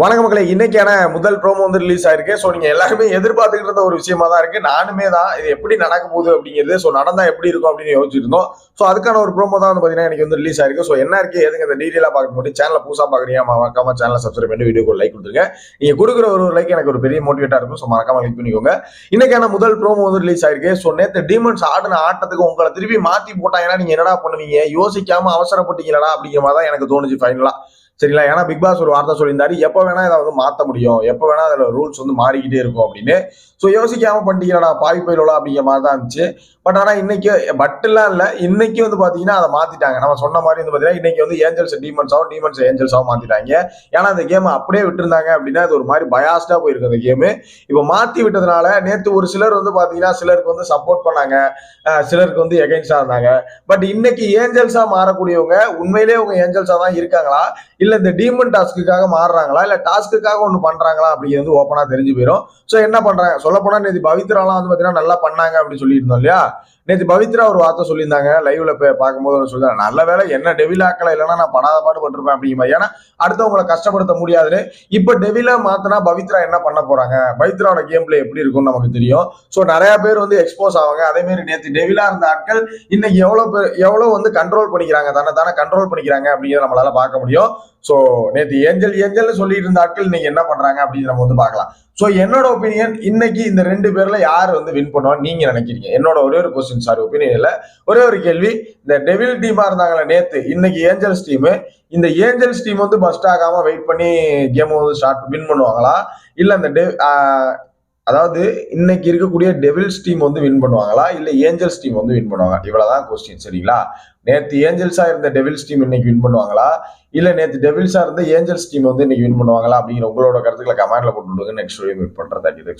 வணக்க மக்களை இன்னைக்கான முதல் ப்ரோமோ வந்து ரிலீஸ் ஆயிருக்கு. ஸோ நீங்கள் எல்லாருமே எதிர்பார்த்துக்கிட்டு இருந்த ஒரு விஷயமா தான் இருக்கு. நானுமே தான் இது எப்படி நடக்க போகுது அப்படிங்கிறது ஸோ நடந்தா எப்படி இருக்கும் அப்படின்னு யோசிச்சிருந்தோம். ஸோ அதுக்கான ஒரு ப்ரோமோ தான் வந்து பார்த்தீங்கன்னா எனக்கு வந்து ரிலீஸ் ஆயிருக்கு. ஸோ என்ன இருக்கு எதுங்க இந்த டீட்டெயிலாக பார்க்க முடியும்? சேனலை புதுசாக பார்க்குறீங்க மறக்காம சேனலை சப்ஸ்கிரைப் பண்ணி வீடியோக்கு லைக் கொடுத்துருங்க. நீங்கள் கொடுக்குற ஒரு லைக் எனக்கு ஒரு பெரிய மோட்டிவேட்டாக இருக்கும். ஸோ மறக்காம லைக் பண்ணிக்கோங்க. இன்னைக்கான முதல் ப்ரோமோ வந்து ரிலீஸ் ஆயிருக்கு. ஸோ நேற்று டீமன்ஸ் ஆடின ஆட்டத்துக்கு உங்களை திருப்பி மாற்றி போட்டாங்கன்னா நீங்கள் என்னடா பண்ணுவீங்க? யோசிக்காம அவசரப்பட்டீங்களா அப்படிங்கிற மாதிரி தான் எனக்கு தோணுச்சு ஃபைனலாக சரிங்களா? ஏன்னா பிக் பாஸ் ஒரு வார்த்தை சொல்லியிருந்தாரு. எப்போ வேணா இதை வந்து மாற்ற முடியும். எப்போ வேணா அதில் ரூல்ஸ் வந்து மாறிக்கிட்டே இருக்கும் அப்படின்னு. ஸோ யோசிக்காம பண்ணிட்டீங்களா பாய் பயிலோலா அப்படிங்கிற மாதிரி தான் இருந்துச்சு. பட் ஆனால் இன்னைக்கு பட்டெல்லாம் இல்லை. இன்னைக்கு வந்து பார்த்தீங்கன்னா அதை மாற்றிட்டாங்க நம்ம சொன்ன மாதிரி வந்து பார்த்தீங்கன்னா இன்னைக்கு வந்து ஏஞ்சல்ஸ் டீமன்ஸாகவும் டீமன்ஸ் ஏஞ்சல்ஸாகவும் மாற்றிட்டாங்க ஏன்னா அந்த கேம் அப்படியே விட்டுருந்தாங்க அப்படின்னா அது ஒரு மாதிரி பயாஸ்டாக போயிருக்கு அந்த கேமு இப்போ மாற்றி விட்டதுனால நேற்று ஒரு சிலர் வந்து பார்த்தீங்கன்னா சிலருக்கு வந்து சப்போர்ட் பண்ணாங்க. சிலருக்கு வந்து எகைன்ஸ்டா இருந்தாங்க. பட் இன்னைக்கு ஏஞ்சல்ஸா மாறக்கூடியவங்க உண்மையிலேயே அவங்க ஏஞ்சல்ஸாக தான் இருக்காங்களா? இல்ல இந்த டீமன் டாஸ்க்குக்காக மாறுறாங்களா? இல்ல டாஸ்க்குக்காக ஒண்ணு பண்றாங்களா? அப்படிங்கிறது ஓப்பனா தெரிஞ்சு போயிடும் சோ என்ன பண்றாங்க? சொல்ல போனா நேற்று பவித்ராலாம் வந்து பாத்தீங்கன்னா நல்லா பண்ணாங்க அப்படின்னு சொல்லியிருந்தோம் இல்லையா? நேற்று பவித்ரா ஒரு வார்த்தை சொல்லியிருந்தாங்க. லைவ்ல பார்க்கும்போது ஒரு சொல்லியிருந்தாங்க நல்ல வேலை என்ன டெவில் இல்லைன்னா நான் படாத பாடு பட்டிருப்பேன் அப்படிங்கிற மாதிரி. ஏன்னா அடுத்தவங்களை கஷ்டப்படுத்த முடியாதுன்னு இப்ப டெவிலா மாத்தினா பவித்ரா என்ன பண்ண போறாங்க? பவித்ராவோட கேம் பிளே எப்படி இருக்கும்னு நமக்கு தெரியும். சோ நிறைய பேர் வந்து எக்ஸ்போஸ் ஆவாங்க. அதே மாதிரி நேற்று டெவிலா இருந்த ஆட்கள் இன்னைக்கு எவ்வளவு பேர் எவ்வளவு வந்து கண்ட்ரோல் பண்ணிக்கிறாங்க? தானே தானே கண்ட்ரோல் பண்ணிக்கிறாங்க அப்படிங்கிறத நம்மளால பார்க்க முடியும். ஸோ நேற்று ஏஞ்சல் ஏஞ்சல்னு சொல்லிட்டு இருந்த ஆட்கள் இன்னைக்கு என்ன பண்றாங்க அப்படின்னு நம்ம வந்து பார்க்கலாம். ஸோ என்னோட ஒப்பீனியன் இன்னைக்கு இந்த ரெண்டு பேர்ல யார் வந்து வின் பண்ணுவான்னு நீங்க நினைக்கிறீங்க? என்னோட ஒரே ஒரு கொஸ்டின் சார் ஒப்பீனியன்ல ஒரே ஒரு கேள்வி. இந்த டெவில் டீமா இருந்தாங்களே நேத்து இன்னைக்கு ஏஞ்சல்ஸ் டீம் இந்த ஏஞ்சல்ஸ் டீம் வந்து பஸ்ட் ஆகாம வெயிட் பண்ணி கேம் வந்து ஸ்டார்ட் வின் பண்ணுவாங்களா? இல்ல இந்த டெ அதாவது இன்னைக்கு இருக்கக்கூடிய டெவில்ஸ் டீம் வந்து வின் பண்ணுவாங்களா? இல்ல ஏஞ்சல்ஸ் டீம் வந்து வின் பண்ணுவாங்க? இவ்வளவுதான் கொஸ்டின் சரிங்களா? நேற்று ஏஞ்சல்ஸா இருந்த டெவில்ஸ் டீம் இன்னைக்கு வின் பண்ணுவாங்களா? இல்ல நேற்று டெவில்ஸா இருந்த ஏஞ்சல்ஸ் டீம் வந்து இன்னைக்கு வின் பண்ணுவாங்களா? அப்படிங்கிற உங்களோட கருத்துக்களை கமெண்ட்ல போட்டு விடுங்க. நெக்ஸ்ட் வீடியோ மீட் பண்றதா இது